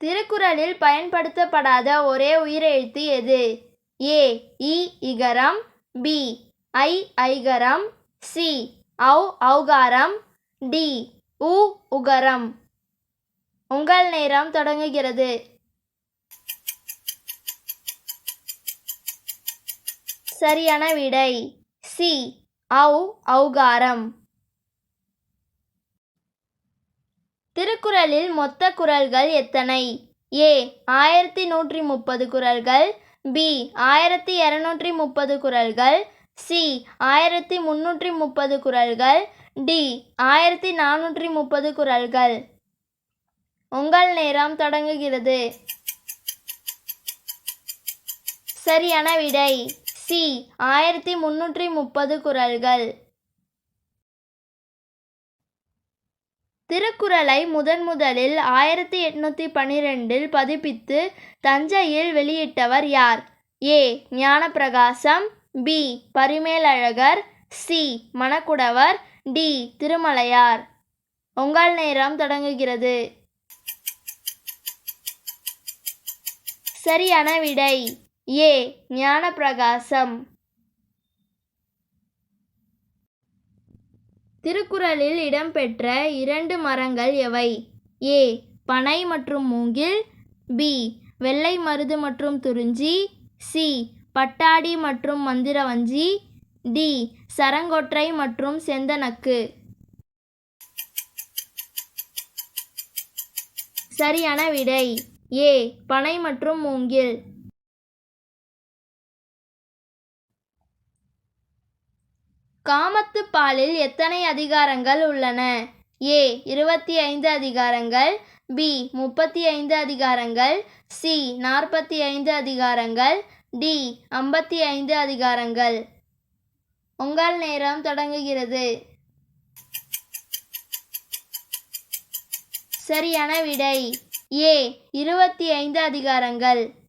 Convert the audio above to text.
திருக்குறளில் பயன்படுத்தப்படாத ஒரே உயிரெழுத்து எது? ஏ இ இகரம் பி ஐ ஐகரம் சி ஔ ஔகாரம் டி உ உகரம். உங்கள் நேரம் தொடங்குகிறது. சரியான விடை. சி ஔ ஔகாரம். திருக்குறளில் மொத்த குறள்கள் எத்தனை? ஏ ஆயிரத்தி நூற்றி முப்பது குறள்கள். பி ஆயிரத்தி இரநூற்றி முப்பது குரல்கள் சி ஆயிரத்தி முன்னூற்றி முப்பது குறள்கள். டி ஆயிரத்தி நானூற்றி முப்பது குறள்கள். உங்கள் நேரம் தொடங்குகிறது. சரியான விடை. சி ஆயிரத்தி முன்னூற்றி முப்பது குறள்கள். திருக்குறளை முதன் முதலில் ஆயிரத்தி எட்நூற்றி பன்னிரெண்டில் பதிப்பித்து தஞ்சையில் வெளியிட்டவர் யார்? A. Gnanaprakasam B. Parimelazhagar C. Manakkudavar D. Thirumalaiyar. உங்கள் நேரம் தொடங்குகிறது. சரியான விடை. ஏ. ஞானப்பிரகாசம். திருக்குறளில் இடம்பெற்ற இரண்டு மரங்கள் எவை? ஏ. பனை மற்றும் மூங்கில். பி. வெள்ளை மருது மற்றும் துறிஞ்சி சி. பட்டாடி மற்றும் மந்திரவஞ்சி. டி. சரங்கொற்றை மற்றும் செந்தனக்கு சரியான விடை. ஏ. பனை மற்றும் மூங்கில். காமத்து பாலில் எத்தனை அதிகாரங்கள் உள்ளன? ஏ இருபத்தி ஐந்து அதிகாரங்கள். பி முப்பத்தி ஐந்து அதிகாரங்கள். சி நாற்பத்தி ஐந்து அதிகாரங்கள். டி ஐம்பத்தி ஐந்து அதிகாரங்கள். உங்கள் நேரம் தொடங்குகிறது. சரியான விடை. ஏ இருபத்தி ஐந்து அதிகாரங்கள்.